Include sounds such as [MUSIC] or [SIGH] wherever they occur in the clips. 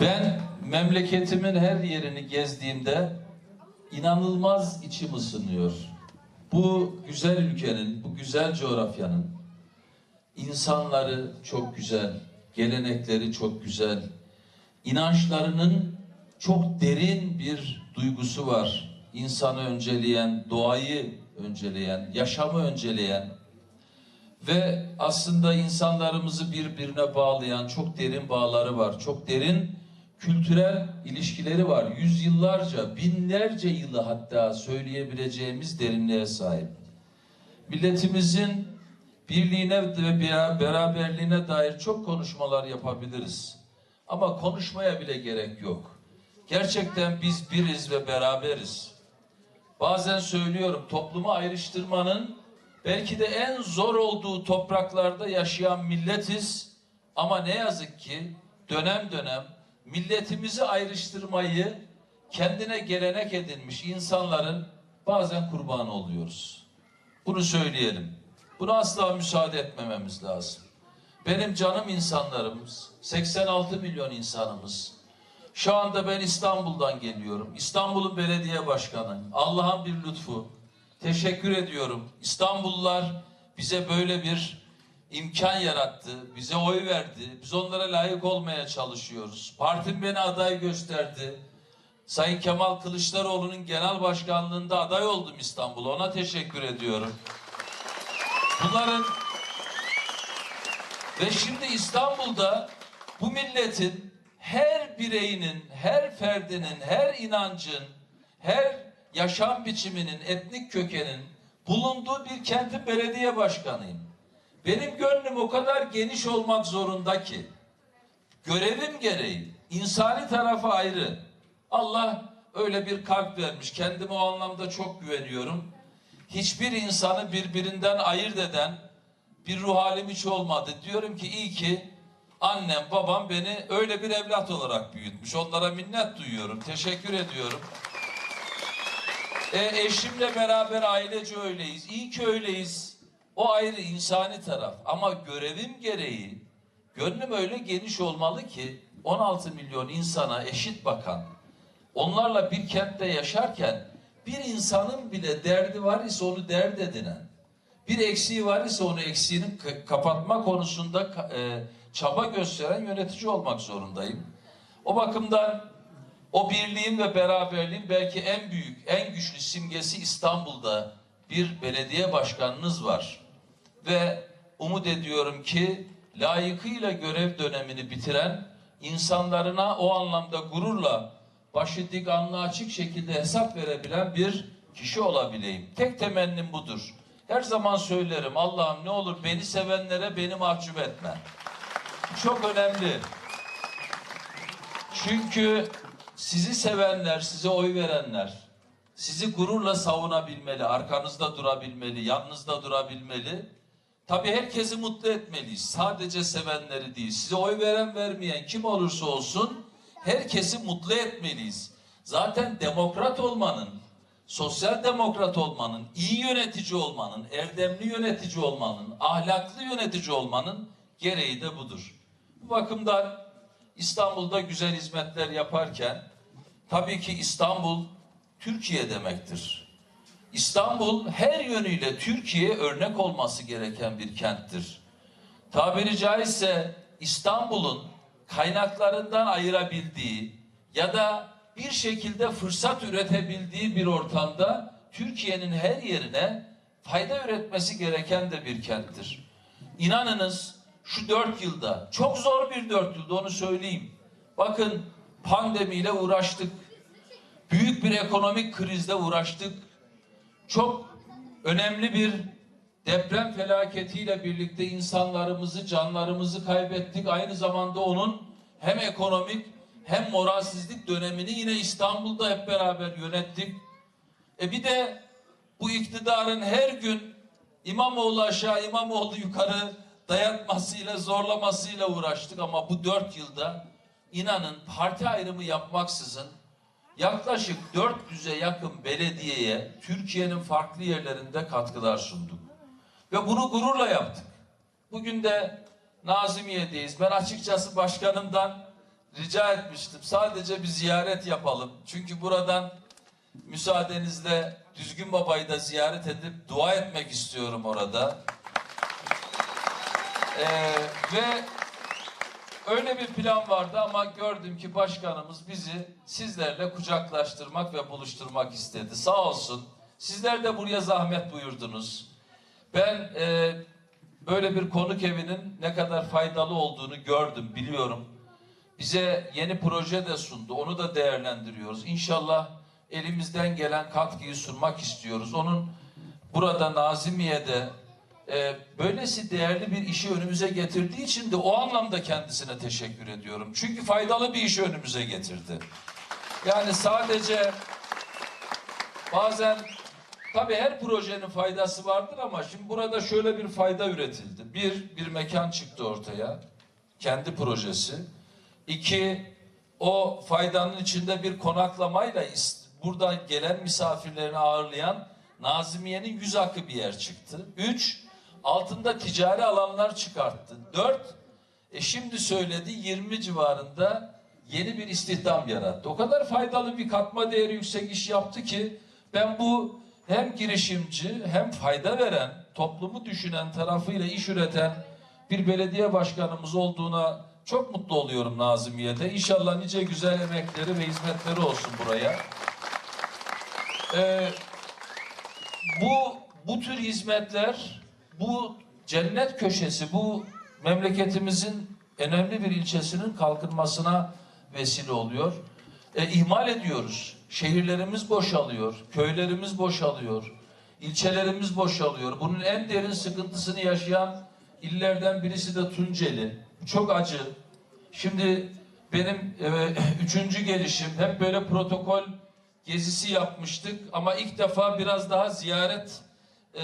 Ben memleketimin her yerini gezdiğimde inanılmaz içim ısınıyor. Bu güzel ülkenin, bu güzel coğrafyanın insanları çok güzel, gelenekleri çok güzel, inançlarının çok derin bir duygusu var. İnsanı önceleyen, doğayı önceleyen, yaşamı önceleyen ve aslında insanlarımızı birbirine bağlayan çok derin bağları var. Çok derin kültürel ilişkileri var. Yüzyıllarca, binlerce yılı hatta söyleyebileceğimiz derinliğe sahip. Milletimizin birliğine ve bera- beraberliğine dair çok konuşmalar yapabiliriz. Ama konuşmaya bile gerek yok. Gerçekten biz biriz ve beraberiz. Bazen söylüyorum toplumu ayrıştırmanın belki de en zor olduğu topraklarda yaşayan milletiz. Ama ne yazık ki dönem dönem milletimizi ayrıştırmayı kendine gelenek edinmiş insanların bazen kurbanı oluyoruz. Bunu söyleyelim. Buna asla müsaade etmememiz lazım. Benim canım insanlarımız, 86 milyon insanımız. Şu anda ben İstanbul'dan geliyorum. İstanbul'un belediye başkanı. Allah'ın bir lütfu. Teşekkür ediyorum. İstanbullular bize böyle bir imkan yarattı. Bize oy verdi. Biz onlara layık olmaya çalışıyoruz. Partim beni aday gösterdi. Sayın Kemal Kılıçdaroğlu'nun genel başkanlığında aday oldum İstanbul'a. Ona teşekkür ediyorum. Bunların ve şimdi İstanbul'da bu milletin her bireyinin, her ferdinin, her inancın, her yaşam biçiminin, etnik kökenin bulunduğu bir kentin belediye başkanıyım. Benim gönlüm o kadar geniş olmak zorunda ki görevim gereği insani tarafı ayrı. Allah öyle bir kalp vermiş. Kendime o anlamda çok güveniyorum. Hiçbir insanı birbirinden ayırt eden bir ruh halim hiç olmadı. Diyorum ki iyi ki annem babam beni öyle bir evlat olarak büyütmüş. Onlara minnet duyuyorum. Teşekkür ediyorum. E, eşimle beraber ailece öyleyiz. İyi ki öyleyiz. O ayrı insani taraf. Ama görevim gereği gönlüm öyle geniş olmalı ki 16 milyon insana eşit bakan, onlarla bir kentte yaşarken bir insanın bile derdi var ise onu dert edinen, bir eksiği var ise onu eksiğini ka- kapatma konusunda e, çaba gösteren yönetici olmak zorundayım. O bakımdan o birliğin ve beraberliğin belki en büyük, en güçlü simgesi İstanbul'da bir belediye başkanınız var. Ve umut ediyorum ki layıkıyla görev dönemini bitiren insanlarına o anlamda gururla başı dik alnı açık şekilde hesap verebilen bir kişi olabileyim. Tek temennim budur. Her zaman söylerim Allah'ım ne olur beni sevenlere beni mahcup etme. Çok önemli. Çünkü sizi sevenler, size oy verenler, sizi gururla savunabilmeli, arkanızda durabilmeli, yanınızda durabilmeli. Tabii herkesi mutlu etmeliyiz. Sadece sevenleri değil. Size oy veren vermeyen kim olursa olsun herkesi mutlu etmeliyiz. Zaten demokrat olmanın, sosyal demokrat olmanın, iyi yönetici olmanın, erdemli yönetici olmanın, ahlaklı yönetici olmanın gereği de budur. Bu bakımdan İstanbul'da güzel hizmetler yaparken tabii ki İstanbul Türkiye demektir. İstanbul her yönüyle Türkiye'ye örnek olması gereken bir kenttir. Tabiri caizse İstanbul'un kaynaklarından ayırabildiği ya da bir şekilde fırsat üretebildiği bir ortamda Türkiye'nin her yerine fayda üretmesi gereken de bir kenttir. İnanınız şu dört yılda, çok zor bir dört yılda onu söyleyeyim. Bakın pandemiyle uğraştık. Büyük bir ekonomik krizle uğraştık. Çok önemli bir deprem felaketiyle birlikte insanlarımızı, canlarımızı kaybettik. Aynı zamanda onun hem ekonomik hem moralsizlik dönemini yine İstanbul'da hep beraber yönettik. E bir de bu iktidarın her gün İmamoğlu aşağı, İmamoğlu yukarı dayatmasıyla, zorlamasıyla uğraştık ama bu dört yılda inanın parti ayrımı yapmaksızın yaklaşık 400'e yakın belediyeye Türkiye'nin farklı yerlerinde katkılar sunduk. Ve bunu gururla yaptık. Bugün de Nazimiye'deyiz. Ben açıkçası başkanımdan rica etmiştim. Sadece bir ziyaret yapalım. Çünkü buradan müsaadenizle Düzgün Baba'yı da ziyaret edip dua etmek istiyorum orada. Ee, ve öyle bir plan vardı ama gördüm ki başkanımız bizi sizlerle kucaklaştırmak ve buluşturmak istedi. Sağ olsun. Sizler de buraya zahmet buyurdunuz. Ben e, böyle bir konuk evinin ne kadar faydalı olduğunu gördüm, biliyorum. Bize yeni proje de sundu. Onu da değerlendiriyoruz. İnşallah elimizden gelen katkıyı sunmak istiyoruz. Onun burada Nazimiye'de e, böylesi değerli bir işi önümüze getirdiği için de o anlamda kendisine teşekkür ediyorum. Çünkü faydalı bir işi önümüze getirdi. Yani sadece bazen tabii her projenin faydası vardır ama şimdi burada şöyle bir fayda üretildi. Bir, bir mekan çıktı ortaya. Kendi projesi. İki, o faydanın içinde bir konaklamayla buradan gelen misafirlerini ağırlayan Nazimiye'nin yüz akı bir yer çıktı. Üç, altında ticari alanlar çıkarttı. Dört, e şimdi söyledi 20 civarında yeni bir istihdam yarattı. O kadar faydalı bir katma değeri yüksek iş yaptı ki ben bu hem girişimci hem fayda veren, toplumu düşünen tarafıyla iş üreten bir belediye başkanımız olduğuna çok mutlu oluyorum Nazimiye'de. İnşallah nice güzel emekleri ve hizmetleri olsun buraya. Ee, bu bu tür hizmetler, bu cennet köşesi, bu memleketimizin önemli bir ilçesinin kalkınmasına vesile oluyor. E, ihmal ediyoruz. Şehirlerimiz boşalıyor, köylerimiz boşalıyor, ilçelerimiz boşalıyor. Bunun en derin sıkıntısını yaşayan illerden birisi de Tunceli. Çok acı. Şimdi benim e, [CLEARS THROAT] üçüncü gelişim hep böyle protokol gezisi yapmıştık ama ilk defa biraz daha ziyaret e,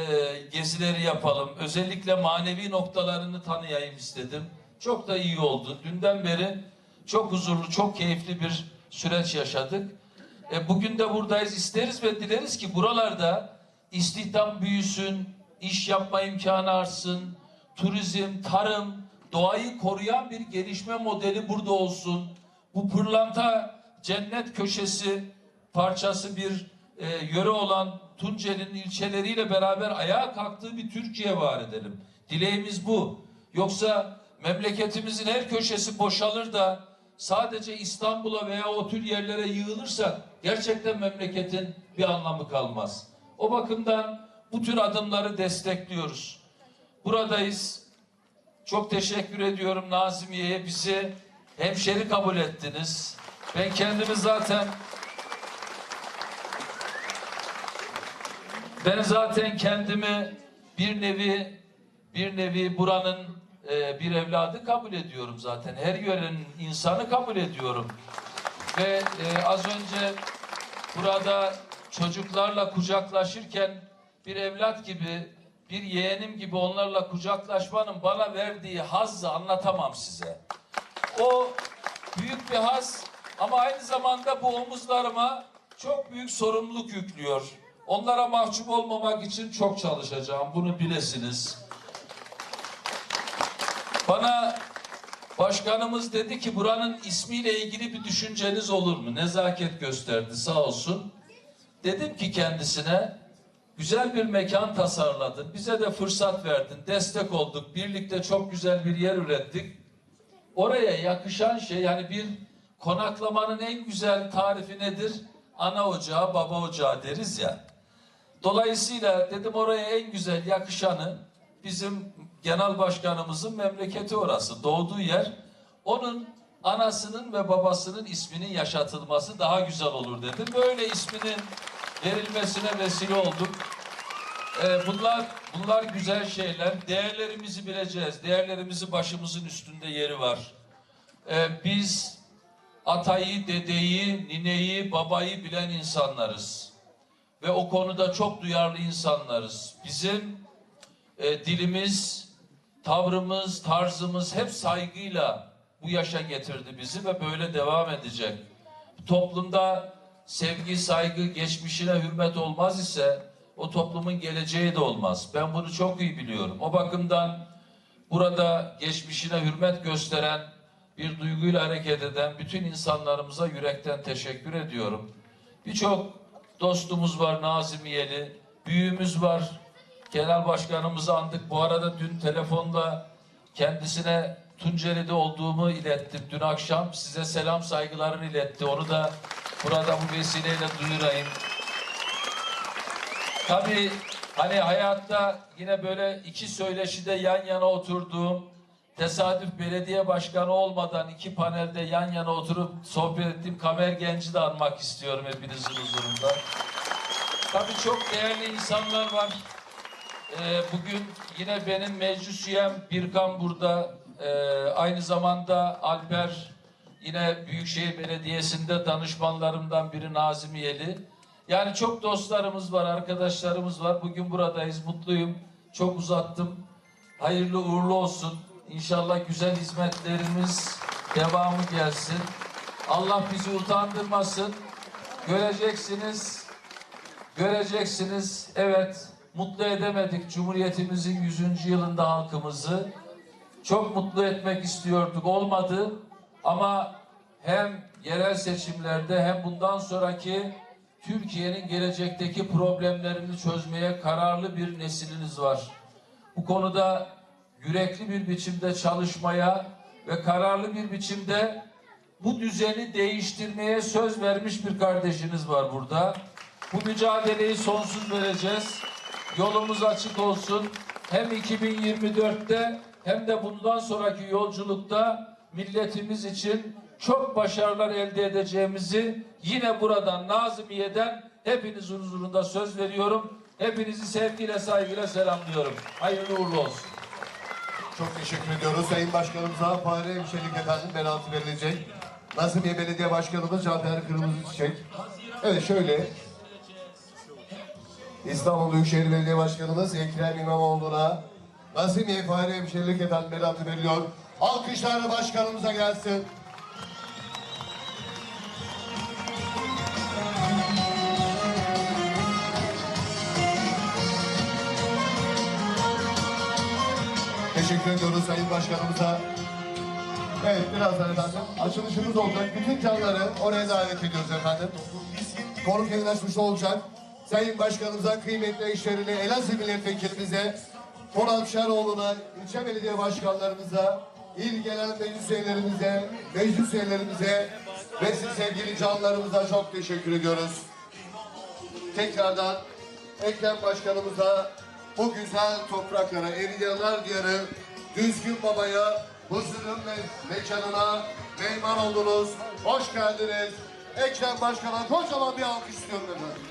gezileri yapalım. Özellikle manevi noktalarını tanıyayım istedim. Çok da iyi oldu. Dünden beri çok huzurlu, çok keyifli bir süreç yaşadık. E, bugün de buradayız. İsteriz ve dileriz ki buralarda istihdam büyüsün, iş yapma imkanı artsın, turizm, tarım, doğayı koruyan bir gelişme modeli burada olsun. Bu pırlanta cennet köşesi parçası bir e, yöre olan Tunceli'nin ilçeleriyle beraber ayağa kalktığı bir Türkiye var edelim. Dileğimiz bu. Yoksa memleketimizin her köşesi boşalır da sadece İstanbul'a veya o tür yerlere yığılırsak gerçekten memleketin bir anlamı kalmaz. O bakımdan bu tür adımları destekliyoruz. Buradayız. Çok teşekkür ediyorum Nazimiye'ye bizi hemşeri kabul ettiniz. Ben kendimi zaten ben zaten kendimi bir nevi bir nevi buranın e, bir evladı kabul ediyorum zaten. Her yörenin insanı kabul ediyorum. Ve e, az önce burada çocuklarla kucaklaşırken bir evlat gibi, bir yeğenim gibi onlarla kucaklaşmanın bana verdiği hazzı anlatamam size. O büyük bir haz ama aynı zamanda bu omuzlarıma çok büyük sorumluluk yüklüyor. Onlara mahcup olmamak için çok çalışacağım. Bunu bilesiniz. Bana başkanımız dedi ki buranın ismiyle ilgili bir düşünceniz olur mu? Nezaket gösterdi sağ olsun. Dedim ki kendisine güzel bir mekan tasarladın. Bize de fırsat verdin. Destek olduk. Birlikte çok güzel bir yer ürettik. Oraya yakışan şey yani bir konaklamanın en güzel tarifi nedir? Ana ocağı, baba ocağı deriz ya. Dolayısıyla dedim oraya en güzel yakışanı bizim genel başkanımızın memleketi orası. Doğduğu yer. Onun anasının ve babasının isminin yaşatılması daha güzel olur dedim. Böyle isminin verilmesine vesile olduk. Ee, bunlar bunlar güzel şeyler. Değerlerimizi bileceğiz. Değerlerimizi başımızın üstünde yeri var. Ee, biz atayı, dedeyi, nineyi, babayı bilen insanlarız. Ve o konuda çok duyarlı insanlarız. Bizim e, dilimiz, tavrımız, tarzımız hep saygıyla bu yaşa getirdi bizi ve böyle devam edecek. Toplumda sevgi, saygı, geçmişine hürmet olmaz ise o toplumun geleceği de olmaz. Ben bunu çok iyi biliyorum. O bakımdan burada geçmişine hürmet gösteren bir duyguyla hareket eden bütün insanlarımıza yürekten teşekkür ediyorum. Birçok dostumuz var Nazımiyeli, büyüğümüz var. Genel başkanımızı andık. Bu arada dün telefonda kendisine Tunceli'de olduğumu ilettim. Dün akşam size selam saygılarını iletti. Onu da burada bu vesileyle duyurayım. Tabii hani hayatta yine böyle iki söyleşide yan yana oturduğum tesadüf belediye başkanı olmadan iki panelde yan yana oturup sohbet ettiğim Kamer Genç'i de anmak istiyorum hepinizin huzurunda. Tabii çok değerli insanlar var. Ee, bugün yine benim meclis üyem Birkan burada. Ee, aynı zamanda Alper yine Büyükşehir Belediyesi'nde danışmanlarımdan biri Nazımiyeli. Yani çok dostlarımız var, arkadaşlarımız var. Bugün buradayız, mutluyum. Çok uzattım. Hayırlı uğurlu olsun. İnşallah güzel hizmetlerimiz devamı gelsin. Allah bizi utandırmasın. Göreceksiniz, göreceksiniz. Evet, mutlu edemedik Cumhuriyetimizin 100. yılında halkımızı. Çok mutlu etmek istiyorduk, olmadı. Ama hem yerel seçimlerde hem bundan sonraki Türkiye'nin gelecekteki problemlerini çözmeye kararlı bir nesliniz var. Bu konuda yürekli bir biçimde çalışmaya ve kararlı bir biçimde bu düzeni değiştirmeye söz vermiş bir kardeşiniz var burada. Bu mücadeleyi sonsuz vereceğiz. Yolumuz açık olsun. Hem 2024'te hem de bundan sonraki yolculukta milletimiz için çok başarılar elde edeceğimizi yine buradan Nazımiye'den hepinizin huzurunda söz veriyorum. Hepinizi sevgiyle saygıyla selamlıyorum. Hayırlı uğurlu olsun. Çok teşekkür ediyoruz. Sayın Başkanımıza fare hemşerilik efendim penaltı verilecek. Nazmiye Belediye Başkanımız Cafer Kırmızı Çiçek. Evet şöyle. İstanbul Büyükşehir Belediye Başkanımız Ekrem İmamoğlu'na Nazmiye fare hemşerilik efendim penaltı veriliyor. Alkışlarla başkanımıza gelsin. Teşekkür ediyoruz Sayın Başkanımıza. Evet birazdan efendim açılışımız olacak. Bütün canları oraya davet ediyoruz efendim. Konuk açmış olacak. Sayın Başkanımıza, kıymetli eşlerine, Elazığ Milletvekilimize, Polat Şeroğlu'na, ilçe belediye başkanlarımıza, il gelen meclis üyelerimize, meclis üyelerimize ve siz sevgili canlarımıza çok teşekkür ediyoruz. Tekrardan Ekrem Başkanımıza bu güzel topraklara, Eridyalar Diyarı, Düzgün Baba'ya, huzurun me mekanına meyman oldunuz. Hoş geldiniz. Ekrem Başkan'a kocaman bir alkış istiyorum efendim.